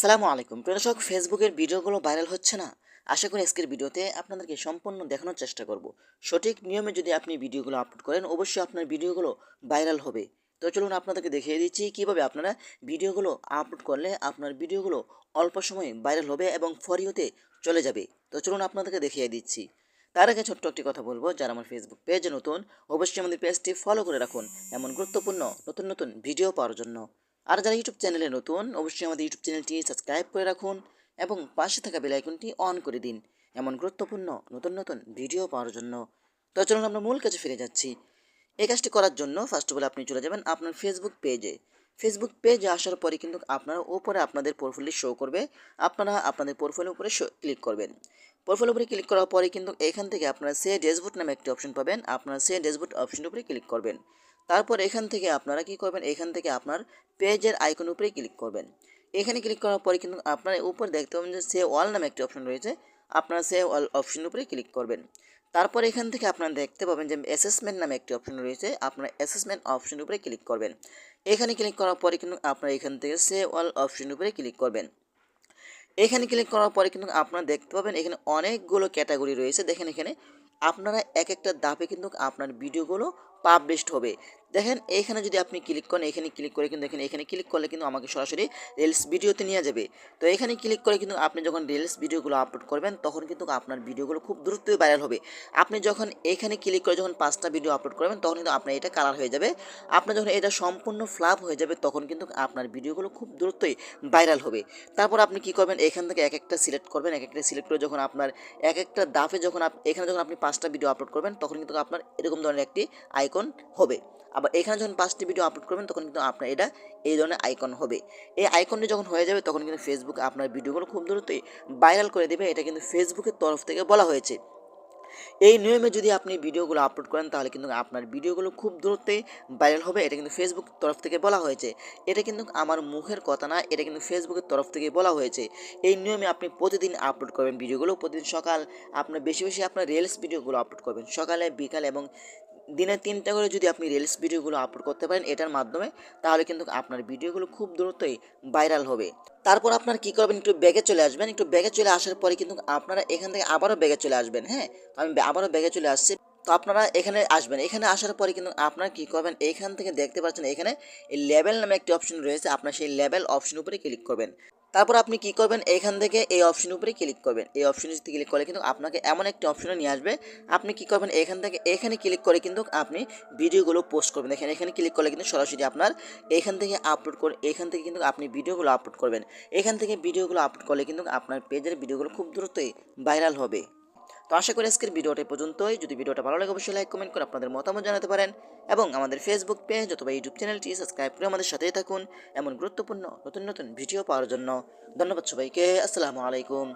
আসসালামু আলাইকুম। দর্শক, ফেসবুকের ভিডিওগুলো ভাইরাল হচ্ছে না? আশা করি আজকের ভিডিওতে আপনাদেরকে সম্পূর্ণ দেখানোর চেষ্টা করব। সঠিক নিয়মে যদি আপনি ভিডিওগুলো আপলোড করেন, অবশ্যই আপনার ভিডিওগুলো ভাইরাল হবে। তো চলুন আপনাদেরকে দেখিয়ে দিচ্ছি কীভাবে আপনারা ভিডিওগুলো আপলোড করলে আপনার ভিডিওগুলো অল্প সময়ে ভাইরাল হবে এবং ফরিওতে চলে যাবে। তো চলুন আপনাদেরকে দেখিয়ে দিচ্ছি। তার আগে ছোট্ট একটি কথা বলব, যারা আমার ফেসবুক পেজে নতুন, অবশ্যই আমাদের পেজটি ফলো করে রাখুন এমন গুরুত্বপূর্ণ নতুন নতুন ভিডিও পাওয়ার জন্য। আর যারা ইউটিউব চ্যানেলে নতুন, অবশ্যই আমাদের ইউটিউব চ্যানেলটি সাবস্ক্রাইব করে রাখুন এবং পাশে থাকা বেল আইকনটি অন করে দিন। এমন গুরুত্বপূর্ণ নতুন নতুন ভিডিও পাওয়ার জন্য। তো চলুন আমরা মূল কাজে ফিরে যাচ্ছি। এই কাজটি করার জন্য ফার্স্ট অফ অল আপনি চলে যাবেন আপনার ফেসবুক পেজে ফেসবুক পেজে আসার পরে কিন্তু আপনারা ওপরে আপনাদের প্রোফাইলটি শো করবে। আপনারা আপনাদের প্রোফাইলের উপরে ক্লিক করবেন। প্রোফাইলের উপরে ক্লিক করার পরে কিন্তু এখান থেকে আপনারা সে ড্যাশবোর্ড নামে একটি অপশন পাবেন। আপনারা সে ড্যাশবোর্ড অপশনের উপরে ক্লিক করবেন। তারপর এখান থেকে আপনারা কি করবেন? এখান থেকে আপনার পেজের আইকন উপরে ক্লিক করবেন। এখানে ক্লিক করার পরে কিন্তু আপনার উপর দেখতে পাবেন যে সে অল নামে একটি অপশন রয়েছে। আপনারা সে অল অপশনের উপরে ক্লিক করবেন। তারপর এখান থেকে আপনারা দেখতে পাবেন যে অ্যাসেসমেন্ট নামে একটি অপশন রয়েছে। আপনারা অ্যাসেসমেন্ট অপশনের উপরে ক্লিক করবেন। এখানে ক্লিক করার পরে কিন্তু আপনারা এখান থেকে সে অল অপশনের উপরে ক্লিক করবেন। এখানে ক্লিক করার পরে কিন্তু আপনারা দেখতে পাবেন এখানে অনেকগুলো ক্যাটাগরি রয়েছে। দেখেন এখানে আপনারা এক একটা দাপে কিন্তু আপনার ভিডিওগুলো পাবলিশড হবে। দেখেন এইখানে যদি আপনি ক্লিক করেন, এখানে ক্লিক করে কিন্তু দেখেন, এখানে ক্লিক করলে কিন্তু আমাকে সরাসরি রিলস ভিডিওতে নিয়ে যাবে। তো এখানে ক্লিক করে কিন্তু আপনি যখন রিলস ভিডিওগুলো আপলোড করবেন, তখন কিন্তু আপনার ভিডিওগুলো খুব দ্রুতই ভাইরাল হবে। আপনি যখন এখানে ক্লিক করে যখন পাঁচটা ভিডিও আপলোড করবেন, তখন কিন্তু আপনার এটা কালার হয়ে যাবে। আপনার যখন এটা সম্পূর্ণ ফ্লাপ হয়ে যাবে, তখন কিন্তু আপনার ভিডিওগুলো খুব দ্রুতই ভাইরাল হবে। তারপর আপনি কি করবেন, এখান থেকে এক একটা সিলেক্ট করবেন। এক একটা সিলেক্ট করে যখন আপনার, এক একটা দাফে যখন এখানে যখন আপনি পাঁচটা ভিডিও আপলোড করবেন, তখন কিন্তু আপনার এরকম ধরনের একটি আইকন হবে। আবার এখানে যখন পাঁচটি ভিডিও আপলোড করবেন, তখন কিন্তু আপনার এটা, এই ধরনের আইকন হবে। এই আইকনটি যখন হয়ে যাবে, তখন কিন্তু ফেসবুক আপনার ভিডিওগুলো খুব দ্রুতই ভাইরাল করে দেবে। এটা কিন্তু ফেসবুকের তরফ থেকে বলা হয়েছে। এই নিয়মে যদি আপনি ভিডিওগুলো আপলোড করেন, তাহলে কিন্তু আপনার ভিডিওগুলো খুব দ্রুতই ভাইরাল হবে। এটা কিন্তু ফেসবুক তরফ থেকে বলা হয়েছে। এটা কিন্তু আমার মুখের কথা না, এটা কিন্তু ফেসবুকের তরফ থেকে বলা হয়েছে। এই নিয়মে আপনি প্রতিদিন আপলোড করবেন ভিডিওগুলো প্রতিদিন সকাল আপনার, বেশি বেশি আপনার রিলস ভিডিওগুলো আপলোড করবেন। সকালে, বিকাল এবং দিনে তিনটা করে যদি আপনি রিলস ভিডিওগুলো আপলোড করতে পারেন এটার মাধ্যমে, তাহলে কিন্তু আপনার ভিডিওগুলো খুব দ্রুতই ভাইরাল হবে। তারপর আপনার কি করবেন, একটু ব্যাগে চলে আসবেন, একটু ব্যাগে চলে আসার পরে কিন্তু আপনারা এখান থেকে আবারও ব্যাগে চলে আসবেন হ্যাঁ? আমি আবারও ব্যাগে চলে আসছি, তো আপনারা এখানে আসবেন। এখানে আসার পরে কিন্তু আপনারা কি করবেন, এখান থেকে দেখতে পাচ্ছেন এখানে এই লেভেল নামে একটি অপশন রয়েছে, আপনার সেই লেভেল অপশন উপরে ক্লিক করবেন। তারপর আপনি কি করবেন? এখান থেকে এই অপশন উপরে ক্লিক করবেন। এই অপশনে যদি ক্লিক করে কিন্তু আপনাকে এমন একটি অপশনে নিয়ে আসবে। আপনি কি করবেন? এখান থেকে এখানে ক্লিক করে কিন্তু আপনি ভিডিওগুলো পোস্ট করবেন। এখানে এখানে ক্লিক করলে কিন্তু সরাসরি আপনার এখান থেকে আপলোড করে, এখান থেকে কিন্তু আপনি ভিডিওগুলো আপলোড করবেন। এখান থেকে ভিডিওগুলো আপলোড করলে কিন্তু আপনার পেজের ভিডিওগুলো খুব দ্রুতই ভাইরাল হবে। তো আশা করি আজকের ভিডিওটা পর্যন্তই। যদি ভিডিওটা ভালো লাগে, অবশ্যই লাইক কমেন্ট করে আপনাদের মতামত জানাতে পারেন এবং আমাদের ফেসবুক পেজ অথবা ইউটিউব চ্যানেলটি সাবস্ক্রাইব করে আমাদের সাথেই থাকুন এমন গুরুত্বপূর্ণ নতুন নতুন ভিডিও পাওয়ার জন্য। ধন্যবাদ সবাইকে। আসসালামু আলাইকুম।